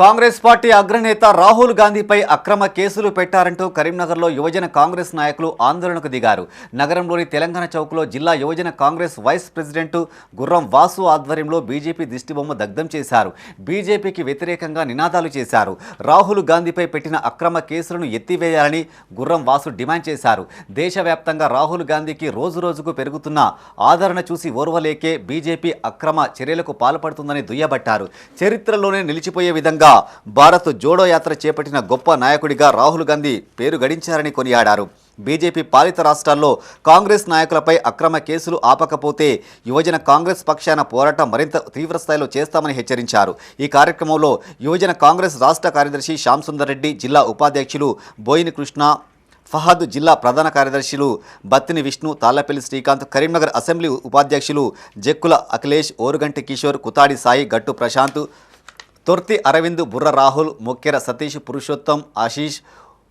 Congress party అగ్రనేత రాహుల్ గాంధీపై అక్రమ కేసులు పెట్టారంటూ కరీంనగర్లో యువజన కాంగ్రెస్ నాయకులు ఆందోళనకు దిగారు. నగరంలోని తెలంగాణ చౌక్లో జిల్లా యువజన కాంగ్రెస్ వైస్ ప్రెసిడెంట్ గుర్రం వాసు ఆధ్వర్యంలో బీజేపీ దిష్టిబొమ్మ దగ్ధం చేశారు. బీజేపీకి వ్యతిరేకంగా నినాదాలు చేశారు. రాహుల్ గాంధీపై పెట్టిన అక్రమ కేసులను ఎత్తివేయాలని గుర్రం వాసు డిమాండ్ చేశారు. దేశవ్యాప్తంగా రాహుల్ గాంధీకి రోజురోజుకు పెరుగుతున్న ఆదరణ చూసి ఓర్వలేకే బీజేపీ అక్రమ చర్యలకు పాల్పడుతుందని దుయ్యబట్టారు. చరిత్రలోనే నిలిచిపోయే విధంగా భారత్ జోడో యాత్ర చేపట్టిన గొప్ప నాయకుడిగా రాహుల్ గాంధీ పేరు గడించారని కొనియాడారు. బీజేపీ పాలిత రాష్ట్రాల్లో కాంగ్రెస్ నాయకులపై అక్రమ కేసులు ఆపకపోతే యువజన కాంగ్రెస్ పక్షాన పోరాటం మరింత తీవ్రస్థాయిలో చేస్తామని హెచ్చరించారు. ఈ కార్యక్రమంలో యువజన కాంగ్రెస్ రాష్ట్ర కార్యదర్శి శ్యాంసుందర్ రెడ్డి జిల్లా ఉపాధ్యక్షులు బోయిని కృష్ణ ఫహద్ జిల్లా ప్రధాన కార్యదర్శులు బత్తిని విష్ణు తాళ్ళపల్లి శ్రీకాంత్ కరీంనగర్ అసెంబ్లీ ఉపాధ్యక్షులు జక్కుల అఖిలేష్ ఓరుగంటి కిషోర్ కుతాడి సాయి గట్టు ప్రశాంత్ తొర్తి అరవింద్ బుర్ర రాహుల్ మొక్కెర సతీష్ పురుషోత్తం ఆశీష్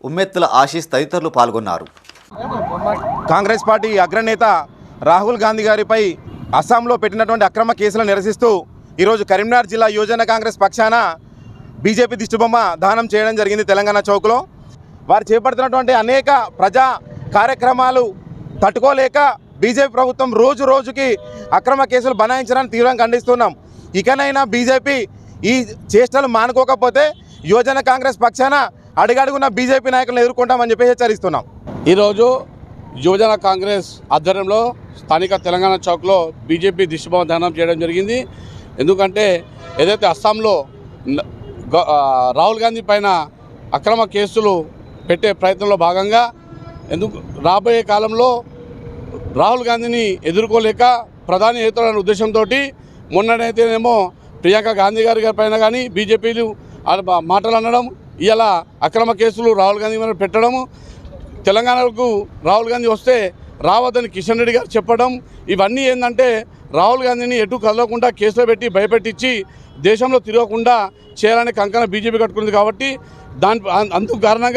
ఉమ్మెత్తుల ఆశీష్ తదితరులు పాల్గొన్నారు. కాంగ్రెస్ పార్టీ అగ్రనేత రాహుల్ గాంధీ గారిపై అస్సాంలో పెట్టినటువంటి అక్రమ కేసులను నిరసిస్తూ ఈరోజు కరీంనగర్ జిల్లా యువజన కాంగ్రెస్ పక్షాన బీజేపీ దిష్టిబొమ్మ దానం చేయడం జరిగింది తెలంగాణ చౌక్లో. వారు చేపడుతున్నటువంటి అనేక ప్రజా కార్యక్రమాలు తట్టుకోలేక బీజేపీ ప్రభుత్వం రోజు రోజుకి అక్రమ కేసులు బనాయించడానికి తీవ్రంగా ఖండిస్తున్నాం. ఇకనైనా బీజేపీ ఈ చేష్టలు మానుకోకపోతే యువజన కాంగ్రెస్ పక్షాన అడుగడుగున బీజేపీ నాయకులను ఎదుర్కొంటామని చెప్పి హెచ్చరిస్తున్నాం. ఈరోజు యువజన కాంగ్రెస్ ఆధ్వర్యంలో స్థానిక తెలంగాణ చౌక్లో బీజేపీ దిశభావ ధ్యానం చేయడం జరిగింది. ఎందుకంటే ఏదైతే అస్సాంలో రాహుల్ గాంధీ పైన అక్రమ కేసులు పెట్టే ప్రయత్నంలో భాగంగా ఎందుకు రాబోయే కాలంలో రాహుల్ గాంధీని ఎదుర్కోలేక ప్రధాని అవుతాడనే ఉద్దేశంతో మొన్ననైతేనేమో ప్రియాంక గాంధీ గారి గారి పైన కానీ బీజేపీలు మాటలు అనడం ఇలా అక్రమ కేసులు రాహుల్ గాంధీ మీద పెట్టడము తెలంగాణకు రాహుల్ గాంధీ వస్తే రావద్దని కిషన్ రెడ్డి గారు చెప్పడం ఇవన్నీ ఏంటంటే రాహుల్ గాంధీని ఎటు కదలకుండా కేసులో పెట్టి భయపెట్టించి దేశంలో తిరగకుండా చేయాలనే కంకణ బీజేపీ కట్టుకుంది కాబట్టి దాని అందుకు కారణంగా